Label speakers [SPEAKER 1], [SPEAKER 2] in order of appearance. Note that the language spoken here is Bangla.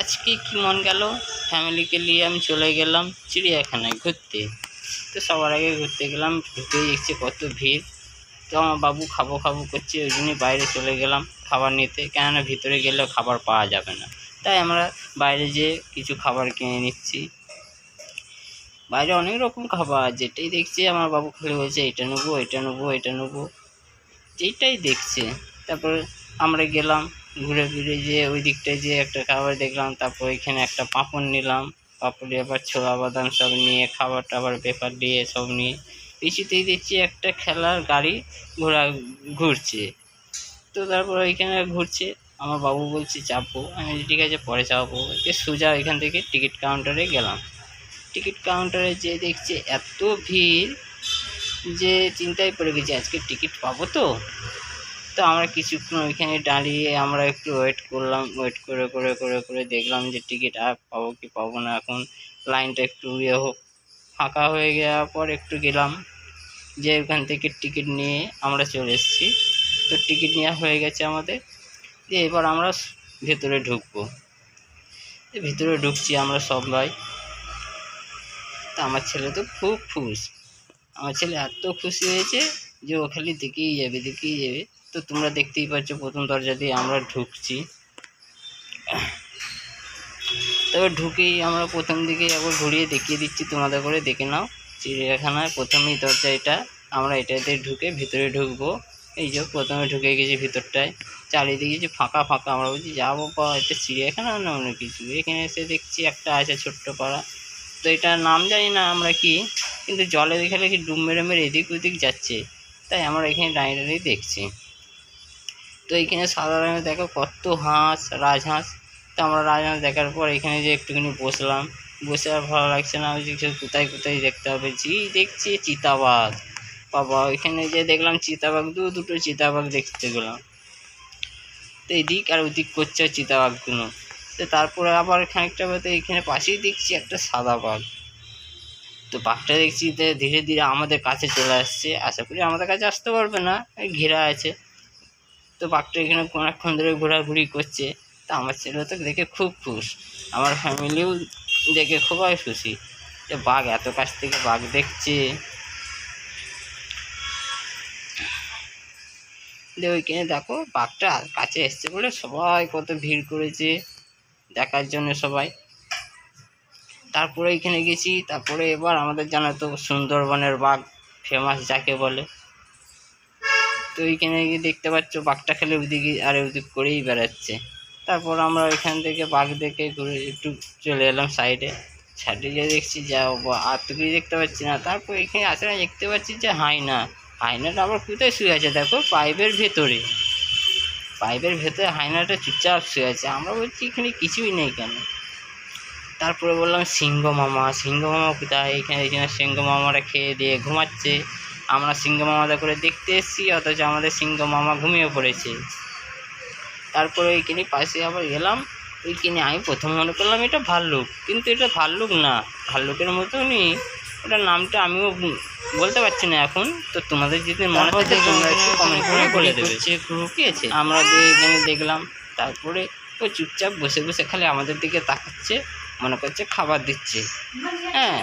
[SPEAKER 1] আজকে কি মন গেল? ফ্যামিলিকে নিয়ে আমি চলে গেলাম চিড়িয়াখানায় ঘুরতে। তো সবার আগে ঘুরতে গেলাম ঢুকেই দেখছি কত ভিড়। তো আমার বাবু খাব খাব করছে, ওই জন্যই বাইরে চলে গেলাম খাবার নিতে। কেননা ভিতরে গেলে খাবার পাওয়া যাবে না। তাই আমরা বাইরে যেয়ে কিছু খাবার কিনে নিচ্ছি। বাইরে অনেক রকম খাবার, যেটাই দেখছি আমার বাবু খালি বলছে, এটা নেব এটা নেব এটা নেব। যেটাই দেখছে। তারপরে আমরা গেলাম ঘুরে ফিরে যেয়ে ওই দিকটায় যেয়ে একটা খাবার দেখলাম, তারপর ওইখানে একটা পাঁপড় নিলাম। পাঁপড়ে আবার ছোলা, বাদাম সব নিয়ে খাবার টাবার পেপার দিয়ে সব নিয়ে পিছুতেই দেখছি একটা খেলার গাড়ি ঘোরা ঘুরছে। তো তারপর ওইখানে ঘুরছে। আমার বাবু বলছে চাপবো আমি ঠিক আছে, পরে চাপবো যে সোজা এখান থেকে টিকিট কাউন্টারে গেলাম। টিকিট কাউন্টারে যেয়ে দেখছি এত ভিড় যে চিন্তায় পড়ে গেছি, আজকে টিকিট পাবো তো? তো আমরা কিছুক্ষণ ওইখানে দাঁড়িয়ে আমরা একটু ওয়েট করলাম ওয়েট করে করে করে করে দেখলাম যে টিকিট আর পাবো কি পাবো না। এখন লাইনটা একটু ইয়ে হোক, ফাঁকা হয়ে যাওয়ার পর একটু গেলাম যে ওখান থেকে টিকিট নিয়ে আমরা চলে এসেছি। তো টিকিট নেওয়া হয়ে গেছে আমাদের। দিয়ে এবার আমরা ভেতরে ঢুকবো। ভেতরে ঢুকছি আমরা সব সবাই। তা আমার ছেলে তো খুব খুশ। আমার ছেলে এত খুশি হয়েছে যে ও খালি দেখেই যাবে দেখেই যাবে। তো তোমরা দেখতেই পাচ্ছ, প্রথম দরজা দিয়ে আমরা ঢুকছি। তবে ঢুকেই আমরা প্রথম দিকে একবার ঘুরিয়ে দেখিয়ে দিচ্ছি, তোমাদের করে দেখে নাও। চিড়িয়াখানার প্রথমেই দরজা এটা। আমরা এটাতে ঢুকে ভিতরে ঢুকবো। এই যে প্রথমে ঢুকে গেছি ভিতরটায়। চারিদিকে যে ফাঁকা ফাঁকা, আমরা বলছি, যাব বা এটা চিড়িয়াখানা না অন্য কিছু? এখানে এসে দেখছি একটা আছে ছোট্ট পাড়া। তো এটার নাম জানি না আমরা কি, কিন্তু জলে দেখালে কি ডুব মেরে মেরে এদিক ওদিক যাচ্ছে। তাই আমরা এখানে দাঁড়িয়ে দাঁড়িয়ে দেখছি। তো এইখানে সাদা রঙের দেখো কত হাঁস, রাজহাঁস। তো আমরা রাজহাঁস দেখার পর এখানে যে একটুখানি বসলাম। বসে আর ভালো লাগছে না। যে কোথায় কোথায় দেখতে হবে? জি, দেখছি চিতাবাঘ। বাবা, ওইখানে যে দেখলাম চিতাবাঘ, দু দুটো চিতাবাঘ দেখতে গেলাম। তো এদিক আর ওদিক করছে চিতাবাঘগুলো। তো তারপরে আবার খানিকটা বাদে এখানে পাশেই দেখছি একটা সাদা বাঘ। তো বাঘটা দেখছি ধীরে ধীরে আমাদের কাছে চলে আসছে। আশা করি আমাদের কাছে আসতে পারবে না। ঘেরা আছে। তো বাঘটা এখানে অনেকক্ষণ ধরে ঘোরাঘুরি করছে। তা আমার ছেলে তো দেখে খুব খুশ। আমার ফ্যামিলিও দেখে খুবই খুশি যে বাঘ এত কাছ থেকে বাঘ দেখছে। দিয়ে ওইখানে দেখো বাঘটা কাছে এসছে বলে সবাই কত ভিড় করেছে দেখার জন্য সবাই। তারপরে এখানে গেছি, তারপরে এবার আমাদের জানা তো সুন্দরবনের বাঘ ফেমাস যাকে বলে। তো এইখানে গিয়ে দেখতে পাচ্ছ বাঘটা খেলে ওইদিকে আর ওইদিক করেই বেড়াচ্ছে। তারপর আমরা ওইখান থেকে বাঘ দেখে ঘুরে একটু চলে এলাম সাইডে সাইডে গিয়ে দেখছি যা আর তো কিছু দেখতে পাচ্ছি না। তারপর এখানে আসে না, দেখতে পাচ্ছি যে হাইনা হাইনাটা আবার কোথায় শুয়ে আছে দেখো? পাইপের ভেতরে। পাইপের ভেতরে হাইনাটা চুপচাপ শুয়ে আছে। আমরা বলছি, এখানে কিছুই নেই কেন? তারপরে বললাম, সিংহ মামা সিংহ মামা কোথায়? এখানে এখানে সিংহ মামারা খেয়ে দিয়ে ঘুমাচ্ছে। আমরা সিংহ মামাদের করে দেখতে এসেছি অথচ আমাদের সিংহ মামা ঘুমিয়ে পড়েছে। তারপরে ওইখানে পাশে আবার গেলাম ওইখানে আমি প্রথম মনে করলাম এটা ভাল্লুক কিন্তু এটা ভাল্লুক না ভাল্লুকের মতনই। ওটার নামটা আমিও বলতে পারছি না এখন তো তোমাদের যদি মনে থাকে তোমরা একটু কমেন্ট করে বলে দেবে। আমরা এখানে দেখলাম তারপরে ও চুপচাপ বসে বসে খালি আমাদের দিকে তাকাচ্ছে মনে করছে খাবার দিচ্ছে। হ্যাঁ